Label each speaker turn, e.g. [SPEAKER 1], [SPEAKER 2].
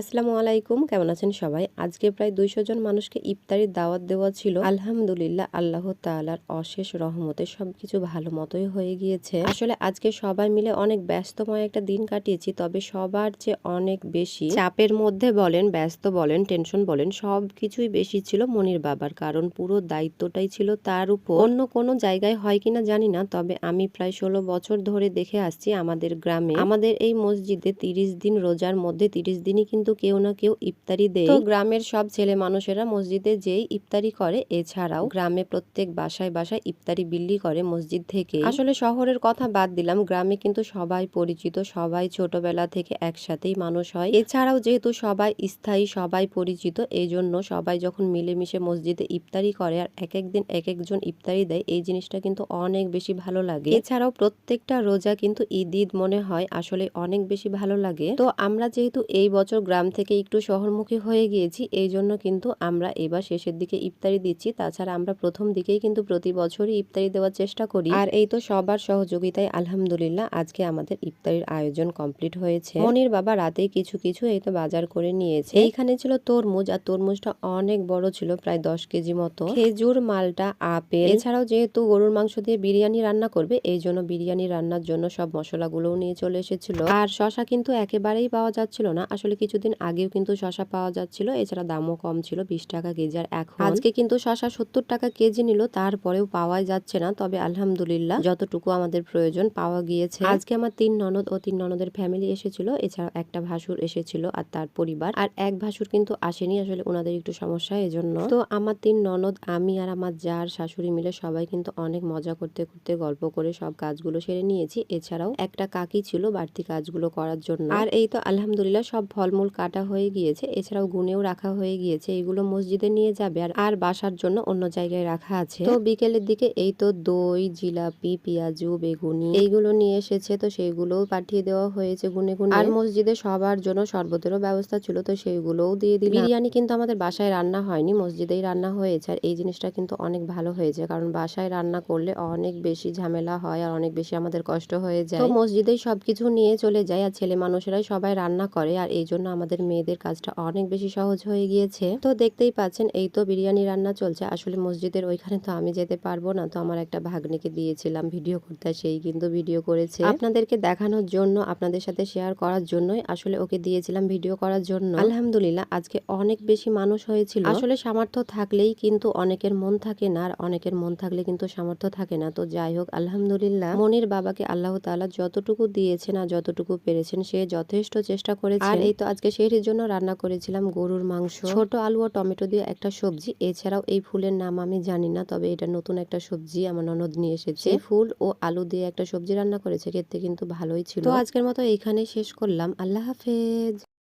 [SPEAKER 1] আসসালামু আলাইকুম, কেমন আছেন সবাই? আজকে প্রায় দুইশো জন মানুষকে ইফতারির দাওয়াত দেওয়া ছিল। আলহামদুলিল্লাহ, আল্লাহ তাআলার অশেষ রহমতে সবকিছু ভালো মতোই হয়ে গিয়েছে। আসলে আজকে সবাই মিলে অনেক ব্যস্তময় একটা দিন কাটিয়েছি, তবে সবার যে অনেক বেশি চাপের মধ্যে বলেন, ব্যস্ত বলেন, টেনশন বলেন সব কিছুই বেশি ছিল মনির বাবার, কারণ পুরো দায়িত্বটাই ছিল তার উপর। অন্য কোনো জায়গায় হয় কিনা জানি না, তবে আমি প্রায় ষোলো বছর ধরে দেখে আসছি আমাদের গ্রামে। আমাদের এই মসজিদে তিরিশ দিন রোজার মধ্যে, তিরিশ দিনই কিন্তু কেউ না কেউ ইফতারি দেয়। তো গ্রামের সব ছেলে মানুষেরা মসজিদে যেই ইফতারি করে, এছাড়াও গ্রামে প্রত্যেক বাসায় বাসায় ইফতারি বিল্লি করে মসজিদ থেকে। আসলে শহরের কথা বাদ দিলাম, গ্রামে কিন্তু সবাই পরিচিত, সবাই ছোটবেলা থেকে একসাথেই মানুষ হয়। এছাড়াও যেহেতু সবাই স্থায়ী, সবাই পরিচিত এই জন্য সবাই যখন মিলেমিশে মসজিদে ইফতারি করে আর এক এক দিন এক একজন ইফতারি দেয়, এই জিনিসটা কিন্তু অনেক বেশি ভালো লাগে। এছাড়াও প্রত্যেকটা রোজা কিন্তু ঈদ ঈদ মনে হয় আসলে অনেক বেশি ভালো লাগে। তো আমরা যেহেতু এই বছর গ্রাম থেকে একটু শহরমুখী হয়ে গিয়েছি, এই জন্য কিন্তু আমরা এবার শেষের দিকে ইফতারি দিচ্ছি। তাছাড়া আমরা প্রথম দিকেই কিন্তু প্রতি বছরই ইফতারি দেওয়ার চেষ্টা করি। আর এই তো সবার সহযোগিতায় আলহামদুলিল্লাহ আজকে আমাদের ইফতারির আয়োজন কমপ্লিট হয়েছে। মনির বাবা রাতেই কিছু কিছু এই তো বাজার করে নিয়েছে। এইখানে ছিল তরমুজ, আর তরমুজটা অনেক বড় ছিল, প্রায় দশ কেজি মতো। খেজুর, মালটা, আপেল, এছাড়াও যেহেতু গরুর মাংস দিয়ে বিরিয়ানি রান্না করবে, এই জন্য বিরিয়ানি রান্নার জন্য সব মশলাগুলোও নিয়ে চলে এসেছিল। আর শশা কিন্তু একেবারেই পাওয়া যাচ্ছিল না। আসলে কিছুদিন আগেও কিন্তু শশা পাওয়া যাচ্ছিল, এছাড়া দামও কম ছিল, বিশ টাকা কেজি। আর এখন আজকে কিন্তু শশা সত্তর টাকা কেজি নিল, তারপরেও পাওয়াই যাচ্ছে না। তবে আলহামদুলিল্লাহ যতটুকু আমাদের প্রয়োজন পাওয়া গিয়েছে। আজকে আমার তিন ননদ ও তিন ননদের ফ্যামিলি এসেছিল এছাড়া একটা ভাসুর এসেছিল আর তার পরিবার। আর এক ভাসুর কিন্তু আসেনি, আসলে ওনাদের একটু সমস্যা এজন্য। তো আমার তিন ননদ, আমি আর আমার যার শাশুড়ি মিলে সবাই কিন্তু অনেক মজা করতে করতে গল্প করে সব কাজগুলো সেরে নিয়েছি। এছাড়াও একটা কাকি ছিল বাড়তি কাজগুলো করার জন্য। আর এই তো আলহামদুলিল্লাহ সব ফলমূল কাটা হয়ে গিয়েছে, এছাড়াও গুনেও রাখা হয়ে গিয়েছে, এগুলো মসজিদে নিয়ে যাবে আর আর বাসার জন্য অন্য জায়গায় রাখা আছে। তো বিকেলের দিকে এই তো দই, জিলাপি, পেঁয়াজু, বেগুনি, এইগুলো নিয়ে এসেছে, তো সেইগুলোও পাঠিয়ে দেওয়া হয়েছে গুনে গুনে। আর মসজিদে সবার জন্য শরবতেরও ব্যবস্থা ছিল, তো সেইগুলোও দিয়ে দিল বিরিয়ানি কিন্তু আমাদের বাসায় রান্না হয়নি, মসজিদেই রান্না হয়েছে আর এই জিনিসটা কিন্তু অনেক ভালো হয়েছে, কারণ বাসায় রান্না করলে অনেক বেশি ঝামেলা হয় আর অনেক বেশি আমাদের কষ্ট হয়ে যায়। তো মসজিদেই সবকিছু নিয়ে চলে যায় আর ছেলে মানুষেরাই সবাই রান্না করে আর এই জন্য আমাদের মেয়েদের কাজটা অনেক বেশি সহজ হয়ে গিয়েছে। তো দেখতেই পাচ্ছেন এই তো বিরিয়ানি রান্না চলছে। আসলে মসজিদের ওইখানে তো আমি যেতে পারব না। তো আমার একটা ভাগ্নিকে দিয়েছিলাম ভিডিও করতে সেই কিন্তু ভিডিও করেছে। আপনাদেরকে দেখানোর জন্য আপনাদের সাথে শেয়ার করার জন্যই আসলে ওকে দিয়েছিলাম ভিডিও করার জন্য। আলহামদুলিল্লাহ আজকে অনেক বেশি মানুষ হয়েছিল। আসলে সামর্থ্য থাকলেই কিন্তু অনেকের মন থাকে না আর অনেকের মন থাকলে কিন্তু সামর্থ্য থাকে না। তো যাই হোক আলহামদুলিল্লাহ। মনির বাবাকে আল্লাহ তাআলা যতটুকু দিয়েছেন আর যতটুকু পেরেছেন সে যথেষ্ট চেষ্টা করেছে। আর এই তো আজকে সেহরির জন্য রান্না করেছিলাম গরুর মাংস। ছোট আলু ও টমেটো দিয়ে একটা সবজি। এছাড়াও এই ফুলের নাম আমি জানি না তবে এটা নতুন একটা সবজি আমার ননদ নিয়ে এসেছে। ফুল ও আলু দিয়ে একটা সবজি রান্না করেছে খেতে কিন্তু ভালোই ছিল। তো আজকের মতো এইখানে শেষ করলাম। আল্লাহ হাফেজ।